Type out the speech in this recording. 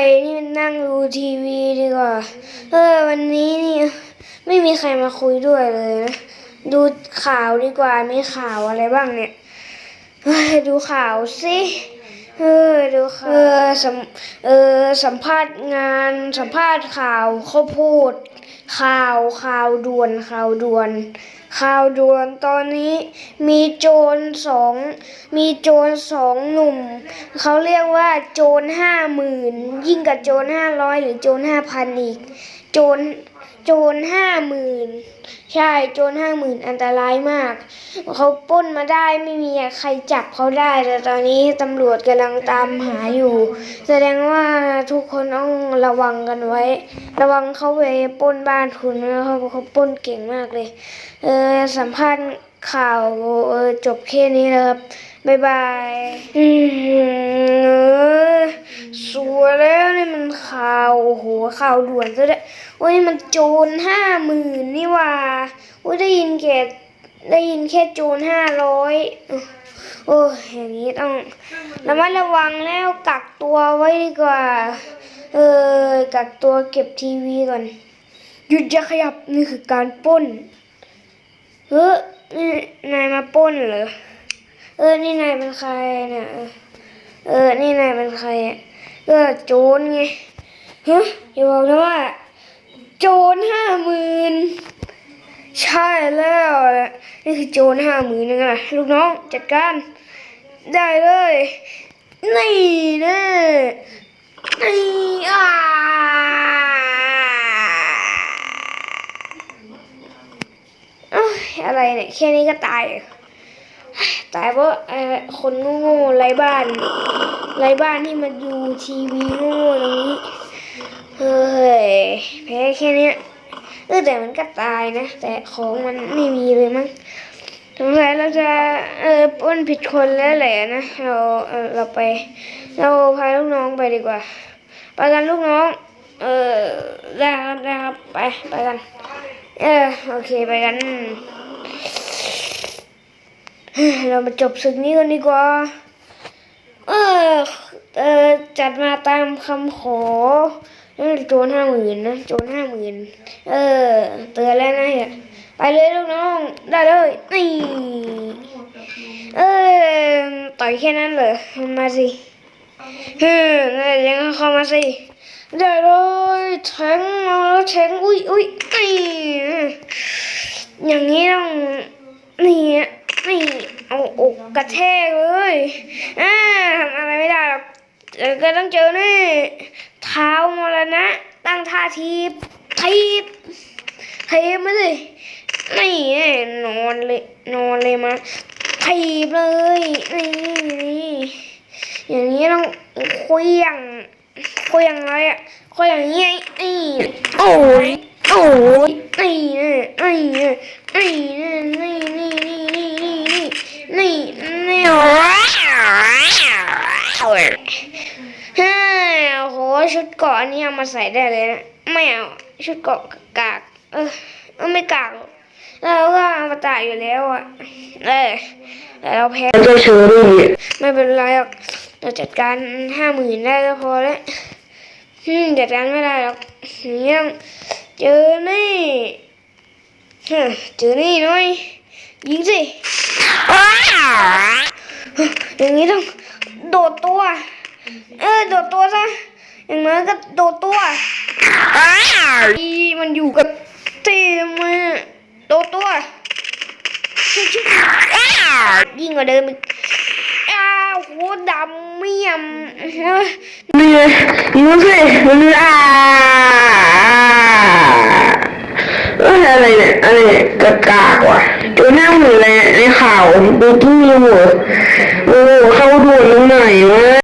ยนี่นั่งดูทีวีดีกว่า เออ วันนี้นี่ไม่มีใครมาคุยด้วยเลยนะ ดูข่าวดีกว่ามีข่าวอะไรบ้างเนี่ย ดูข่าวสิ เออดูข่าวเออสัมเออสัมภาษณ์งานสัมภาษณ์ข่าวเขาพูด ข่าวข่าวด่วนข่าวด่วน ข่าวด่วนตอนนี้มีโจรสองมีโจรสองหนุ่มเขาเรียกว่าโจรห้าหมื่นยิ่งกับโจรห้าร้อยหรือโจรห้าพันอีก โจรโจรห้าหมื่นใช่โจรห้าหมื่นอันตรายมาก เขาป้นมาได้ไม่มีใครจับเขาได้ แต่ตอนนี้ตำรวจกำลังตามหาอยู่ แสดงว่าทุกคนต้องระวังกันไว้ ระวังเขาไปป้นบ้านคุณนะเขาเขาป้นเก่งมากเลย เออสัมภาษณ์ข่าวเออจบแค่นี้แล้วครับบ๊ายบายอืออสวยแล้วนี่มันข่าวโอ้โหข่าวด่วนซะด้วย โอ้ยมันโจรห้าหมื่นนี่ว่าโอ้ยได้ยินแค่ได้ยินแค่โจรห้าร้อยโอ้ยอย่างนี้ต้องระมัดระวังแล้วกักตัวไว้ดีกว่า เออกักตัวเก็บทีวีก่อนหยุดจะขยับนี่คือการป้นเฮ้ยนี่นายมาป้นเหรอเออนี่นายเป็นใครเนี่ยเออนี่นายเป็นใครก็โจรไงฮะอย่าบอกนะว่า โจรห้าหมื่นใช่แล้วนี่คือโจรห้าหมื่นนึงอะลูกน้องจัดการ ได้เลย นี่นะนี่อ่าเอ้ยอะไรเนี่ยแค่นี้ก็ตาย ตายเพราะคนโง่ๆไร้บ้านไร้บ้านที่มาดูทีวีโง่ตรงนี้ เฮ้ยแพ้แค่นี้เออแต่มันก็ตายนะ แต่ของมันไม่มีเลยมั้งสงสัยเราจะเออป้นผิดคนแล้วแหละนะเราเออเราไป เราพาลูกน้องไปดีกว่าไปกันลูกน้อง เออได้ครับได้ครับไปไปกัน เออโอเคไปกันเฮ้ยเรามาจบศึกนี้กันดีกว่า เออ เออจัดมาตามคำขอโจรห้าหมื่นนะโจรห้าหมื่นเออ เตือนแล้วนะไปเลยลูกน้องได้เลยนี่เออต่อยแค่นั้นเหรอมาสิเฮ้ยยังเข้ามาสิได้เลยแทงมาแล้วแทงอุ้ยอุ้ยนี่อย่างนี้ต้องนี่นี่เอาอกกระแทกเลยอ่าทำอะไรไม่ได้หรอก เดี๋ยวก็ต้องเจอนี่เท้ามรณะ ตั้งท่าทีบทีบทีบมาสินี่นอนเลยนอนเลยมาทีบเลยนี่นี่อย่างนี้ต้องเคลี้ยงคุยอย่างไรอะคุยอย่างนี้ไงนี่โอ้ยโอ้ยนี่นี่นี่นี่นี่นี่นี่นี่นี่นี่นี่เฮ้ ยโอ้โหชุดเกาะอันนี้เอามาใส่ได้เลยนะ ไม่เอาชุดเกาะกาก เออเออไม่กากหรอกเราก็เอามาตายอยู่แล้วอะ เออแต่เราแพ้เจ้าเชอรี่ไม่เป็นไรหรอกเราจัดการห้าหมื่นได้ก็พอแล้วอืมจัดการไม่ได้หรอกยังเจอนี่ฮะเจอนี่หน่อยยิงสิอย่างนี้ต้องโดดตัว เออโดดตัวซะ อย่างนั้นก็โดดตัวอีมันอยู่กับตีมือโดดตัวชิบชิบยิ่งกว่าเดิมอีกอ้าวโหดำเมี่ยมเฮ้ยนี่ไงยิงสิมันอ่าเอ้ยอะไรเนี่ยอะไรเนี่ยกากากว่ะตัวหน้าเหมือนอะไรในข่าวดูที่มีหัวโอ้โหเข้าด่วนตรงไหนวะ